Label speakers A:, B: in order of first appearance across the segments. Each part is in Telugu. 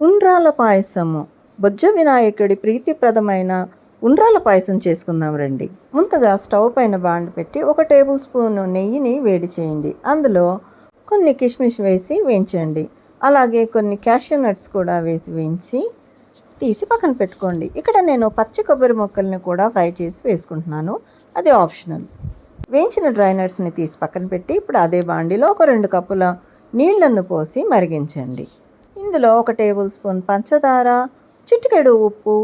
A: ఉండ్రాల పాయసము. బొజ్జ వినాయకుడి ప్రీతిప్రదమైన ఉండ్రాల పాయసం చేసుకుందాం రండి. ముందుగా స్టవ్ పైన బాండ్ పెట్టి ఒక టేబుల్ స్పూన్ నెయ్యిని వేడి చేయండి. అందులో కొన్ని కిష్మిష్ వేసి వేయించండి. అలాగే కొన్ని క్యాషూ నట్స్ కూడా వేసి వేయించి తీసి పక్కన పెట్టుకోండి. ఇక్కడ నేను పచ్చి కొబ్బరి ముక్కల్ని కూడా ఫ్రై చేసి వేసుకుంటున్నాను. అది ఆప్షనల్. వేయించిన డ్రై నట్స్ని తీసి పక్కన పెట్టి ఇప్పుడు అదే బాండిలో ఒక రెండు కప్పుల నీళ్ళను పోసి మరిగించండి. ఇందులో ఒక టేబుల్ స్పూన్ పంచదార చిటికెడు ఉప్పు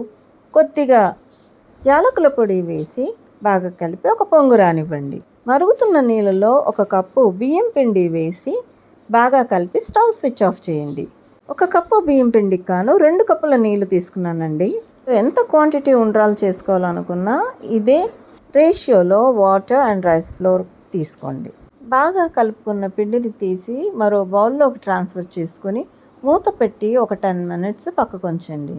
A: కొద్దిగా యాలకుల పొడి వేసి బాగా కలిపి ఒక పొంగు రానివ్వండి. మరుగుతున్న నీళ్ళలో ఒక కప్పు బియ్యం పిండి వేసి బాగా కలిపి స్టవ్ స్విచ్ ఆఫ్ చేయండి. ఒక కప్పు బియ్యం పిండికి కాను రెండు కప్పుల నీళ్ళు తీసుకున్నానండి. ఎంత క్వాంటిటీ ఉండ్రాలు చేసుకోవాలనుకున్నా ఇదే రేషియోలో వాటర్ అండ్ రైస్ ఫ్లోర్ తీసుకోండి. బాగా కలుపుకున్న పిండిని తీసి మరో బౌల్లోకి ట్రాన్స్ఫర్ చేసుకొని మూత పెట్టి ఒక టెన్ మినిట్స్ పక్కకు ఉంచండి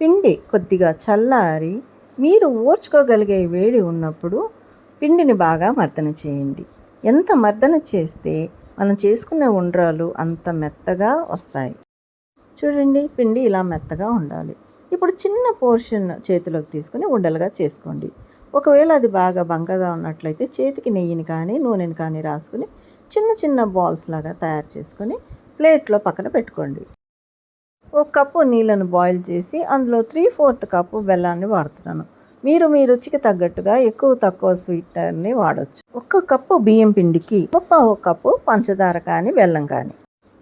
A: పిండి కొద్దిగా చల్లారి మీరు ఓర్చుకోగలిగే వేడి ఉన్నప్పుడు పిండిని బాగా మర్దన చేయండి. ఎంత మర్దన చేస్తే మనం చేసుకునే ఉండ్రాలు అంత మెత్తగా వస్తాయి. చూడండి పిండి ఇలా మెత్తగా ఉండాలి. ఇప్పుడు చిన్న పోర్షన్ చేతిలోకి తీసుకుని ఉండలుగా చేసుకోండి. ఒకవేళ అది బాగా బంకగా ఉన్నట్లయితే చేతికి నెయ్యిని కానీ నూనెని కానీ రాసుకుని చిన్న చిన్న బాల్స్ లాగా తయారు చేసుకొని ప్లేట్లో పక్కన పెట్టుకోండి. ఒక కప్పు నీళ్ళను బాయిల్ చేసి అందులో త్రీ ఫోర్త్ కప్పు బెల్లాన్ని వాడుతున్నాను. మీరు మీ రుచికి తగ్గట్టుగా ఎక్కువ తక్కువ స్వీటర్ని వాడచ్చు. ఒక్క కప్పు బియ్యం పిండికి ముప్పావు కప్పు పంచదార కానీ బెల్లం కానీ.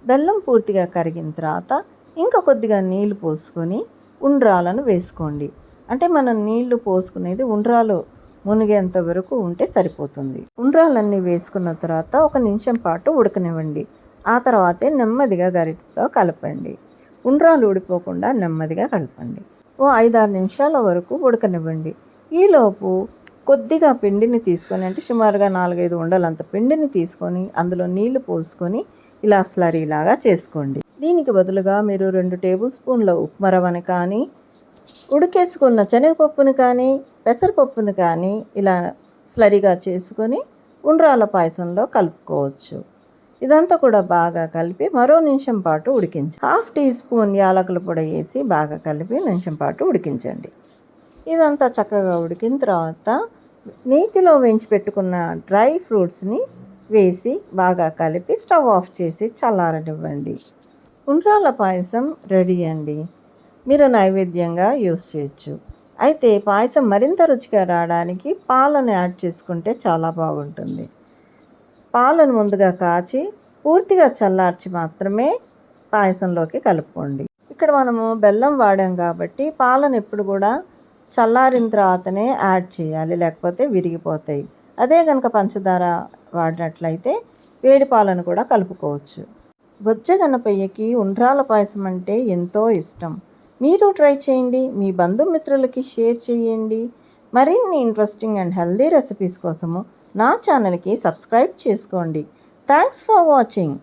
A: బెల్లం పూర్తిగా కరిగిన తర్వాత ఇంకా కొద్దిగా నీళ్ళు పోసుకొని ఉండ్రాలను వేసుకోండి. అంటే మనం నీళ్ళు పోసుకునేది ఉండ్రాలు మునిగేంత వరకు ఉంటే సరిపోతుంది. ఉండ్రాలన్నీ వేసుకున్న తర్వాత ఒక నిమిషం పాటు ఉడకనివ్వండి. ఆ తర్వాతే నెమ్మదిగా గరిటతో కలపండి. ఉండ్రాలు ఊడిపోకుండా నెమ్మదిగా కలపండి. ఓ ఐదారు నిమిషాల వరకు ఉడకనివ్వండి. ఈలోపు కొద్దిగా పిండిని తీసుకొని అంటే సుమారుగా నాలుగైదు ఉండలంత పిండిని తీసుకొని అందులో నీళ్ళు పోసుకొని ఇలా స్లరీలాగా చేసుకోండి. దీనికి బదులుగా మీరు రెండు టేబుల్ స్పూన్ల ఉప్మా రవ్వని కానీ ఉడికేసుకున్న శనగపప్పుని కానీ పెసరపప్పుని కానీ ఇలా స్లరీగా చేసుకొని ఉండ్రాల పాయసంలో కలుపుకోవచ్చు. ఇదంతా కూడా బాగా కలిపి మరో నిమిషం పాటు ఉడికించండి. హాఫ్ టీ స్పూన్ యాలకుల పొడి వేసి బాగా కలిపి నిమిషం పాటు ఉడికించండి. ఇదంతా చక్కగా ఉడికిన తర్వాత నేతిలో వేయించి పెట్టుకున్న డ్రై ఫ్రూట్స్ని వేసి బాగా కలిపి స్టవ్ ఆఫ్ చేసి చల్లారనివ్వండి. ఉండ్రాల పాయసం రెడీ అండి. మీరు నైవేద్యంగా యూస్ చేయొచ్చు. అయితే పాయసం మరింత రుచిగా రావడానికి పాలను యాడ్ చేసుకుంటే చాలా బాగుంటుంది. పాలను ముందుగా కాచి పూర్తిగా చల్లార్చి మాత్రమే పాయసంలోకి కలుపుకోండి. ఇక్కడ మనము బెల్లం వాడాం కాబట్టి పాలను ఎప్పుడు కూడా చల్లారిన తర్వాతనే యాడ్ చేయాలి లేకపోతే విరిగిపోతాయి. అదే కనుక పంచదార వాడినట్లయితే వేడి పాలను కూడా కలుపుకోవచ్చు. బొజ్జ గణపయ్యకి ఉండ్రాల పాయసం అంటే ఎంతో ఇష్టం. మీరు ట్రై చేయండి మీ బంధుమిత్రులకి షేర్ చేయండి. మరిన్ని ఇంట్రెస్టింగ్ అండ్ హెల్దీ రెసిపీస్ కోసము నా ఛానల్కి సబ్స్క్రైబ్ చేసుకోండి. Thanks for watching